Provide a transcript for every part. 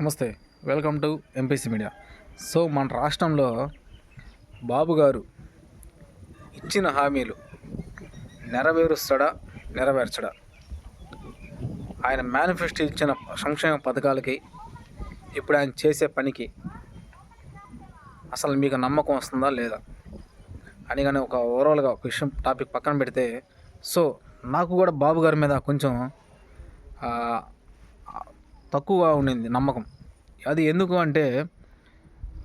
నమస్తే welcome to MPC media so మన రాష్ట్రంలో బాబు గారు ఇచ్చిన హామీలు నెరవేరుస్తాడా నెరవేర్చడా? ఆయన మేనిఫెస్టో ఇచ్చిన సంక్షేమ పథకాలకి ఇప్పుడు ఆయన చేసే పనికి అసలు మీకు నమ్మకం వస్తుందా లేదా? అని కానీ ఒక ఓవరాల్గా ఒక విషయం టాపిక్ పక్కన పెడితే సో నాకు కూడా బాబు గారి మీద కొంచెం తక్కువగా ఉండింది నమ్మకం. అది ఎందుకు అంటే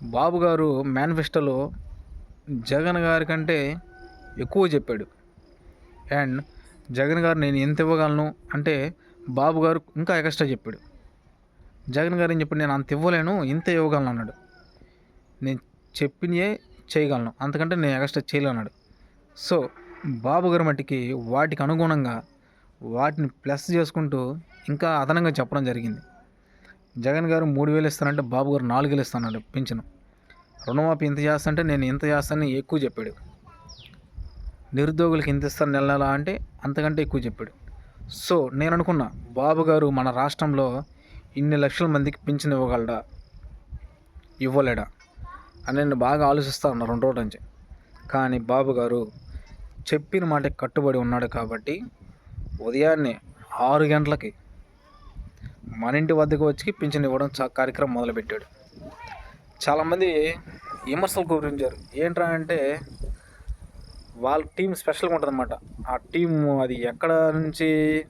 బాబు గారు మేనిఫెస్టోలో జగన్ గారి కంటే ఎక్కువ చెప్పాడు. అండ్ జగన్ గారు నేను ఎంత ఇవ్వగలను అంటే బాబు గారు ఇంకా ఎక్స్ట్రా చెప్పాడు. జగన్ గారు ఏం చెప్పాడు? నేను అంత ఇవ్వలేను ఇంత ఇవ్వగలను అన్నాడు. నేను చెప్పినయే చేయగలను అంతకంటే నేను ఎక్స్ట్రా చేయలేను అన్నాడు. సో బాబు గారి మట్టికి వాటికి అనుగుణంగా వాటిని ప్లస్ చేసుకుంటూ ఇంకా అదనంగా చెప్పడం జరిగింది. జగన్ గారు మూడు వేలు ఇస్తానంటే బాబు గారు నాలుగు వేలు ఇస్తానంటే పింఛను. రుణమాఫీ ఇంత చేస్తానంటే నేను ఇంత చేస్తానని ఎక్కువ చెప్పాడు. నిరుద్యోగులకు ఇంత ఇస్తాను నెల నెల అంటే అంతకంటే ఎక్కువ చెప్పాడు. సో నేను అనుకున్నా బాబు గారు మన రాష్ట్రంలో ఇన్ని లక్షల మందికి పింఛన్ ఇవ్వగలడా? ఇవ్వలేడా? అని నేను బాగా ఆలోచిస్తా ఉన్నా రెండు రోజుల నుంచి. కానీ బాబు గారు చెప్పిన మాటకి కట్టుబడి ఉన్నాడు కాబట్టి ఉదయాన్నే ఆరు గంటలకి మన ఇంటి వద్దకు వచ్చి పింఛన్ ఇవ్వడం చా కార్యక్రమం మొదలుపెట్టాడు. చాలామంది విమర్శలు గురించారు ఏంట్రా అంటే వాళ్ళ టీం స్పెషల్గా ఉంటుందన్నమాట. ఆ టీం అది ఎక్కడ నుంచి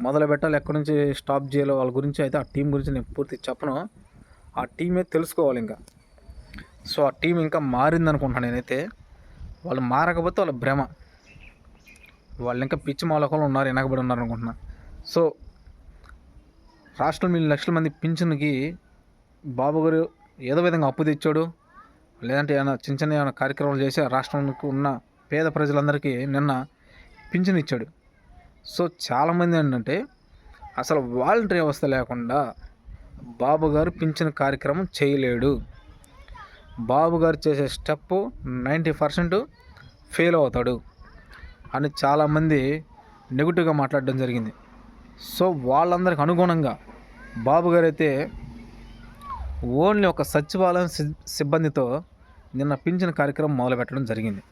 మొదలు పెట్టాలి ఎక్కడి నుంచి స్టాప్ చేయాలో వాళ్ళ గురించి అయితే ఆ టీం గురించి నేను పూర్తి చెప్పను. ఆ టీమే తెలుసుకోవాలి ఇంకా. సో ఆ టీం ఇంకా మారింది అనుకుంటున్నాను నేనైతే. వాళ్ళు మారకపోతే వాళ్ళ భ్రమ. వాళ్ళు ఇంకా పిచ్చి మాలకంలో ఉన్నారు వెనకబడి ఉన్నారు అనుకుంటున్నాను సో రాష్ట్రంలో మీ లక్షల మంది పింఛన్కి బాబు గారు ఏదో విధంగా అప్పు తెచ్చాడు. లేదంటే ఏమైనా చిన్న చిన్న ఏమైనా కార్యక్రమాలు చేసి రాష్ట్రానికి రాష్ట్రంలో ఉన్న పేద ప్రజలందరికీ నిన్న పింఛన్ ఇచ్చాడు. సో చాలామంది ఏంటంటే అసలు వాలంటరీ వ్యవస్థ లేకుండా బాబు గారు పింఛన్ కార్యక్రమం చేయలేడు. బాబు గారు చేసే స్టెప్ నైంటీ పర్సెంట్ ఫెయిల్ అవుతాడు అని చాలామంది నెగిటివ్గా మాట్లాడడం జరిగింది. సో వాళ్ళందరికి అనుగుణంగా బాబు గారు అయితే ఓన్లీ ఒక సచివాలయం సిబ్బందితో నిన్న పింఛన్ కార్యక్రమం మొదలుపెట్టడం జరిగింది.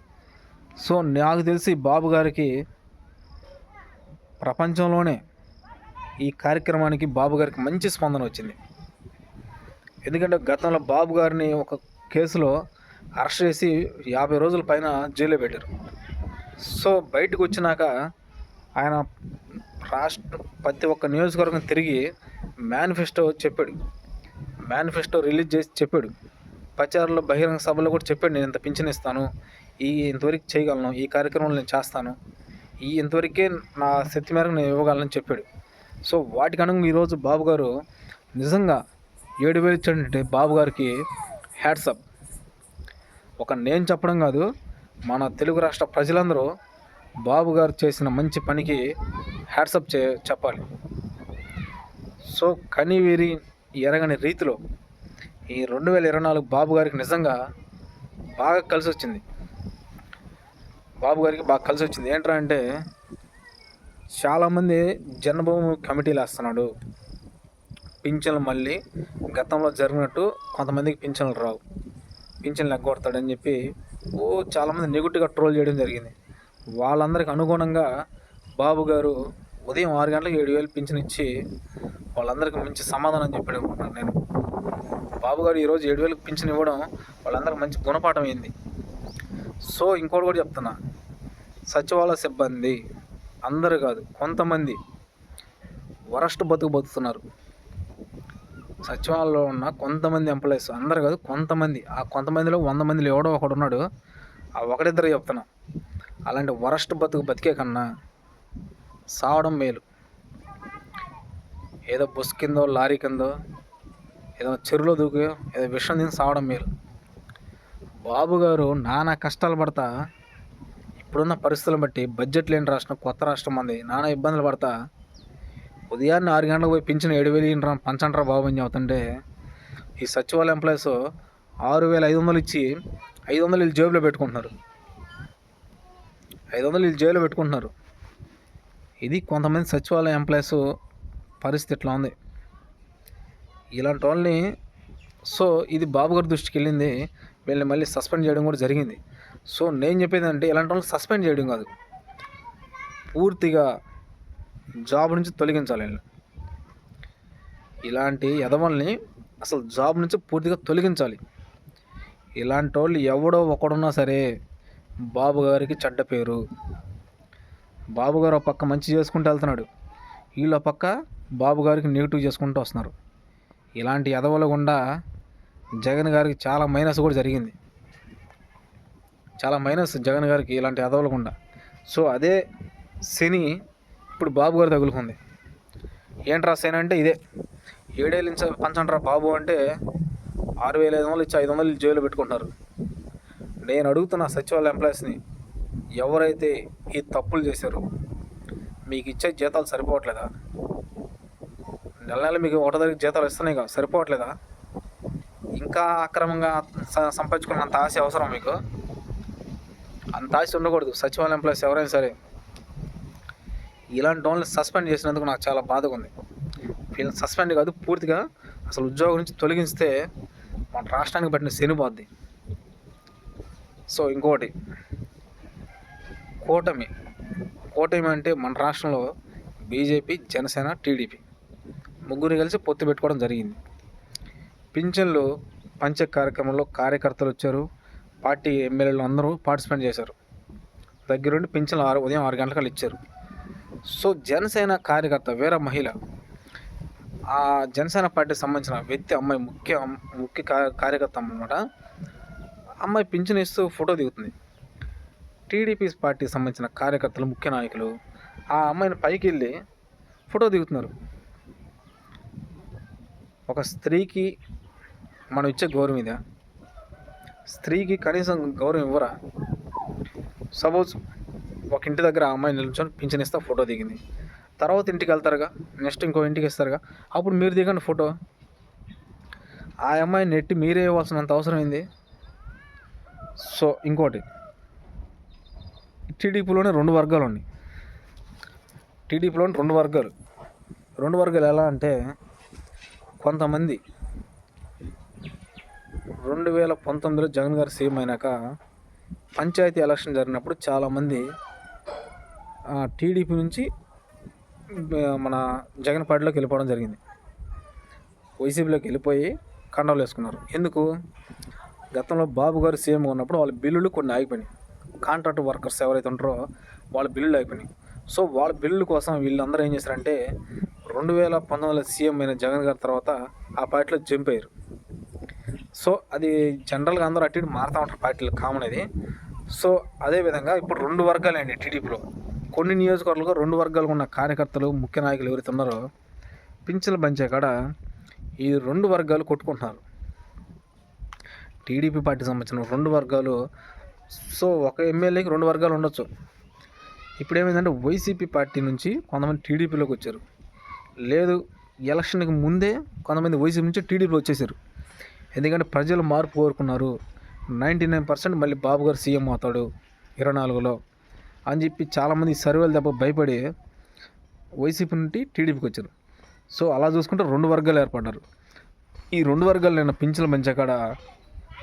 సో నాకు తెలిసి బాబు గారికి ప్రపంచంలోనే ఈ కార్యక్రమానికి బాబు గారికి మంచి స్పందన వచ్చింది. ఎందుకంటే గతంలో బాబు గారిని ఒక కేసులో అరెస్ట్ చేసి యాభై రోజుల పైన జైల్లో పెట్టారు. సో బయటకు వచ్చినాక ఆయన రాష్ట్ర ప్రతి ఒక్క నియోజకవర్గం తిరిగి మేనిఫెస్టో చెప్పాడు. మేనిఫెస్టో రిలీజ్ చేసి చెప్పాడు. ప్రచారంలో బహిరంగ సభలో కూడా చెప్పాడు. నేను ఇంత పింఛన్ ఇస్తాను. ఈ ఇంతవరకు చేయగలను. ఈ కార్యక్రమాలు నేను చేస్తాను. ఈ ఇంతవరకే నా శక్తి మేరకు నేను ఇవ్వగలను చెప్పాడు. సో వాటికి అనుగుణంగా ఈరోజు బాబు గారు నిజంగా ఏడు వేలు ఇచ్చాడంటే బాబు గారికి హ్యాట్సప్ ఒక నేను చెప్పడం కాదు మన తెలుగు రాష్ట్ర ప్రజలందరూ బాబు గారు చేసిన మంచి పనికి హ్యాట్సప్ చే చెప్పాలి. సో కనివీరి ఎరగని రీతిలో ఈ రెండు వేల ఇరవై నాలుగు బాబు గారికి నిజంగా బాగా కలిసి వచ్చింది. బాబు గారికి బాగా కలిసి వచ్చింది. ఏంట్రా అంటే చాలామంది జన్మభూమి కమిటీలు వేస్తున్నాడు. పింఛన్లు మళ్ళీ గతంలో జరిగినట్టు కొంతమందికి పింఛన్లు రావు. పింఛన్లు ఎగ్గొడతాడని చెప్పి ఓ చాలామంది నెగిటివ్గా ట్రోల్ చేయడం జరిగింది. వాళ్ళందరికి అనుగుణంగా బాబు గారు ఉదయం ఆరు గంటలకు ఏడు వేలు పింఛన్ ఇచ్చి వాళ్ళందరికీ మంచి సమాధానం చెప్పాడు అనుకుంటున్నాను నేను. బాబుగారు ఈరోజు ఏడు వేలకు పింఛన్ ఇవ్వడం వాళ్ళందరికీ మంచి గుణపాఠం అయింది. సో ఇంకోటి కూడా చెప్తున్నా. సచివాలయ సిబ్బంది అందరు కాదు కొంతమంది వరస్ట్ బతుకు బతుకుతున్నారు. సచివాలయంలో ఉన్న కొంతమంది ఎంప్లాయీస్ అందరు కాదు కొంతమంది ఆ కొంతమందిలో వంద మందిలో ఎవడో ఒకడు ఉన్నాడు. ఆ ఒకడిద్దరు చెప్తున్నా. అలాంటి వరస్ట్ బతుకు బతికే కన్నా సావడం మేలు. ఏదో బస్ కిందో లారీ కిందో ఏదో చెరువులో దూకి ఏదో విషం తిని సావడం మేలు. బాబు గారు నానా కష్టాలు పడతా ఇప్పుడున్న పరిస్థితులను బట్టి బడ్జెట్ లేని రాష్ట్రం కొత్త రాష్ట్రం మంది నానా ఇబ్బందులు పడతా ఉదయాన్నే ఆరు గంటలకు పోయి పింఛన్ ఏడు వేలు ఇన్రా పంచంట్రా బాబు అని చెబుతుంటే ఈ సచివాలయ ఎంప్లాయీస్ ఆరు వేల ఐదు వందలు ఇచ్చి ఐదు వందలు వీళ్ళు జేబులో పెట్టుకుంటున్నారు. ఐదు వందలు వీళ్ళు జేబులో పెట్టుకుంటున్నారు. ఇది కొంతమంది సచివాలయ ఎంప్లాయీస్ పరిస్థితి ఇట్లా ఉంది. ఇలాంటి వాళ్ళని సో ఇది బాబు గారి దృష్టికి వెళ్ళింది వీళ్ళని మళ్ళీ సస్పెండ్ చేయడం కూడా జరిగింది. సో నేను చెప్పేది అంటే ఇలాంటి వాళ్ళని సస్పెండ్ చేయడం కాదు. పూర్తిగా జాబ్ నుంచి తొలగించాలి వీళ్ళని. ఇలాంటి ఎదవల్ని అసలు జాబ్ నుంచి పూర్తిగా తొలగించాలి. ఇలాంటి వాళ్ళు ఎవడో ఒకడున్నా సరే బాబు గారికి చెడ్డ పేరు. బాబుగారు ఒక పక్క మంచి చేసుకుంటూ వెళ్తున్నాడు. వీళ్ళ పక్క బాబుగారికి నెగిటివ్ చేసుకుంటూ వస్తున్నారు. ఇలాంటి ఎదవల గుండా జగన్ గారికి చాలా మైనస్ కూడా జరిగింది. చాలా మైనస్ జగన్ గారికి ఇలాంటి ఎదవల గుండా. సో అదే శని ఇప్పుడు బాబు గారు తగులుకుంది. ఏంట్రా శని అంటే ఇదే. ఏడేళ్ళు నుంచి పంచంట్రా బాబు అంటే ఆరు వేల ఐదు వందలు ఇచ్చి ఐదు వందలు జైలు పెట్టుకుంటున్నారు. నేను అడుగుతున్న సచివాలయ ఎంప్లాయీస్ని ఎవరైతే ఈ తప్పులు చేశారో మీకు ఇచ్చే జీతాలు సరిపోవట్లేదా? నెల నెల మీకు ఒకటో దగ్గర జీతాలు ఇస్తున్నాయి కదా సరిపోవట్లేదా? ఇంకా అక్రమంగా సంపాదించుకున్న సంపాదించుకున్నంత ఆశ అవసరం మీకు? అంత ఆశ ఉండకూడదు సచివాలయం ప్లస్ ఎవరైనా సరే. ఇలాంటి వాళ్ళని సస్పెండ్ చేసినందుకు నాకు చాలా బాధగా ఉంది వీళ్ళని సస్పెండ్ కాదు పూర్తిగా అసలు ఉద్యోగం నుంచి తొలగిస్తే మన రాష్ట్రానికి పట్టిన శనిపోద్ది సో ఇంకోటి కూటమి. కూటమి అంటే మన రాష్ట్రంలో బీజేపీ జనసేన టీడీపీ. ముగ్గురు కలిసి పొత్తు పెట్టుకోవడం జరిగింది. పింఛన్లు పంచ కార్యక్రమంలో కార్యకర్తలు వచ్చారు. పార్టీ ఎమ్మెల్యేలు అందరూ పార్టిసిపేట్ చేశారు. దగ్గరుండి పింఛన్లు ఆరు ఉదయం ఆరు గంటలకు ఇచ్చారు. సో జనసేన కార్యకర్త వేరే మహిళ ఆ జనసేన పార్టీకి సంబంధించిన వ్యక్తి అమ్మాయి ముఖ్య ముఖ్య కార్యకర్త అన్నమాట. అమ్మాయి పింఛన్ ఇస్తూ ఫోటో దిగుతుంది. టీడీపీ పార్టీకి సంబంధించిన కార్యకర్తలు ముఖ్య నాయకులు ఆ అమ్మాయిని పైకి వెళ్ళి ఫోటో దిగుతున్నారు. ఒక స్త్రీకి మనం ఇచ్చే గౌరవం ఇదా. స్త్రీకి కనీసం గౌరవం ఇవ్వరా? సపోజ్ ఒక ఇంటి దగ్గర ఆ అమ్మాయి నిల్చొని పింఛనిస్తా ఫోటో దిగింది. తర్వాత ఇంటికి వెళ్తారుగా నెక్స్ట్ ఇంకో ఇంటికి ఇస్తారుగా. అప్పుడు మీరు దిగండి ఫోటో. ఆ అమ్మాయి నెట్టి మీరే ఇవ్వాల్సినంత అవసరం ఏంది? సో ఇంకోటి. టీడీపీలోనే రెండు వర్గాలు ఉన్నాయి. టీడీపీలోని రెండు వర్గాలు. రెండు వర్గాలు ఎలా అంటే కొంతమంది రెండు వేల పంతొమ్మిదిలో జగన్ గారు సీఎం అయినాక పంచాయతీ ఎలక్షన్ జరిగినప్పుడు చాలామంది టీడీపీ నుంచి మన జగన్ పార్టీలోకి వెళ్ళిపోవడం జరిగింది. వైసీపీలోకి వెళ్ళిపోయి కండవలు వేసుకున్నారు ఎందుకు? గతంలో బాబు గారు సీఎంగా ఉన్నప్పుడు వాళ్ళ బిల్లులు కొన్ని ఆగిపోయినాయి. కాంట్రాక్ట్ వర్కర్స్ ఎవరైతే ఉంటారో వాళ్ళ బిల్లులు అయిపోయినాయి. సో వాళ్ళ బిల్లుల కోసం వీళ్ళందరూ ఏం చేశారంటే రెండు వేల పంతొమ్మిదిలో సీఎం అయిన జగన్ గారి తర్వాత ఆ పార్టీలో జంప్ అయ్యారు సో అది జనరల్గా అందరూ అటు ఇటు మారుతూ ఉంటారు పార్టీలు కామన్ అది. సో అదేవిధంగా ఇప్పుడు రెండు వర్గాలు అండి టీడీపీలో. కొన్ని నియోజకవర్గాలు రెండు వర్గాలు ఉన్న కార్యకర్తలు ముఖ్య నాయకులు ఎవరైతే ఉన్నారో పింఛన్లు పంచే కాడ ఈ రెండు వర్గాలు కొట్టుకుంటున్నారు. టీడీపీ పార్టీ సంబంధించిన రెండు వర్గాలు సో ఒక ఎమ్మెల్యేకి రెండు వర్గాలు ఉండొచ్చు. ఇప్పుడు ఏమైందంటే వైసీపీ పార్టీ నుంచి కొంతమంది టీడీపీలోకి వచ్చారు. లేదు ఎలక్షన్కి ముందే కొంతమంది వైసీపీ నుంచి టీడీపీ వచ్చేసారు. ఎందుకంటే ప్రజలు మార్పు కోరుకున్నారు. నైంటీ నైన్ పర్సెంట్ మళ్ళీ బాబు గారు సీఎం అవుతాడు ఇరవై నాలుగులో అని చెప్పి చాలామంది సర్వేలు దెబ్బ భయపడి వైసీపీ నుండి టీడీపీకి వచ్చారు. సో అలా చూసుకుంటే రెండు వర్గాలు ఏర్పడ్డారు. ఈ రెండు వర్గాలు నేను పింఛన్లు పెంచాకాడ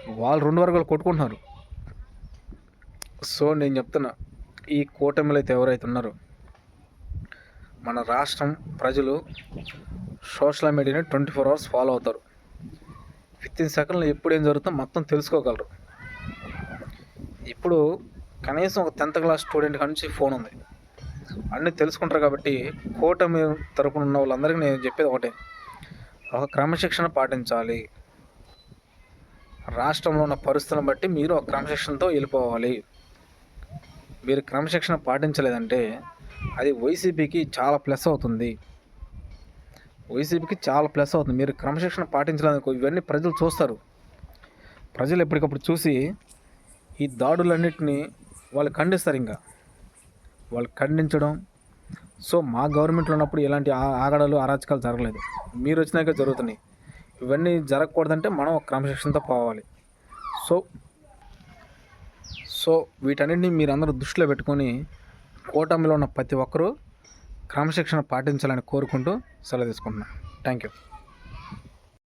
వాళ్ళు రెండు వర్గాలు కొట్టుకుంటున్నారు. సో నేను చెప్తున్నా ఈ కూటమిలో అయితే ఎవరైతే ఉన్నారో మన రాష్ట్రం ప్రజలు సోషల్ మీడియాని ట్వంటీ ఫోర్ అవర్స్ ఫాలో అవుతారు. విత్ ఇన్ సెకండ్లో ఎప్పుడు ఏం జరుగుతుందో మొత్తం తెలుసుకోగలరు. ఇప్పుడు కనీసం ఒక టెన్త్ క్లాస్ స్టూడెంట్ కాడ నుంచి ఫోన్ ఉంది. అన్నీ తెలుసుకుంటారు కాబట్టి కూటమి తరపున ఉన్న వాళ్ళందరికీ నేను చెప్పేది ఒకటే. ఒక క్రమశిక్షణ పాటించాలి. రాష్ట్రంలో ఉన్న పరిస్థితులను బట్టి మీరు ఒక క్రమశిక్షణతో వెళ్ళిపోవాలి. మీరు క్రమశిక్షణ పాటించలేదంటే అది వైసీపీకి చాలా ప్లస్ అవుతుంది. వైసీపీకి చాలా ప్లస్ అవుతుంది. మీరు క్రమశిక్షణ పాటించలేదనుకో ఇవన్నీ ప్రజలు చూస్తారు. ప్రజలు ఎప్పటికప్పుడు చూసి ఈ దాడులన్నింటినీ వాళ్ళు ఖండిస్తారు ఇంకా. వాళ్ళు ఖండించడం. సో మా గవర్నమెంట్లో ఉన్నప్పుడు ఎలాంటి ఆ- ఆగడాలు అరాచకాలు జరగలేదు. మీరు వచ్చినాక జరుగుతున్నాయి. ఇవన్నీ జరగకూడదంటే మనం క్రమశిక్షణతో పోవాలి. సో సో వీటన్నిటిని మీరందరూ దృష్టిలో పెట్టుకొని కూటమిలో ఉన్న ప్రతి ఒక్కరూ క్రమశిక్షణ పాటించాలని కోరుకుంటూ సెలవు తీసుకుంటున్నాను. Thank you.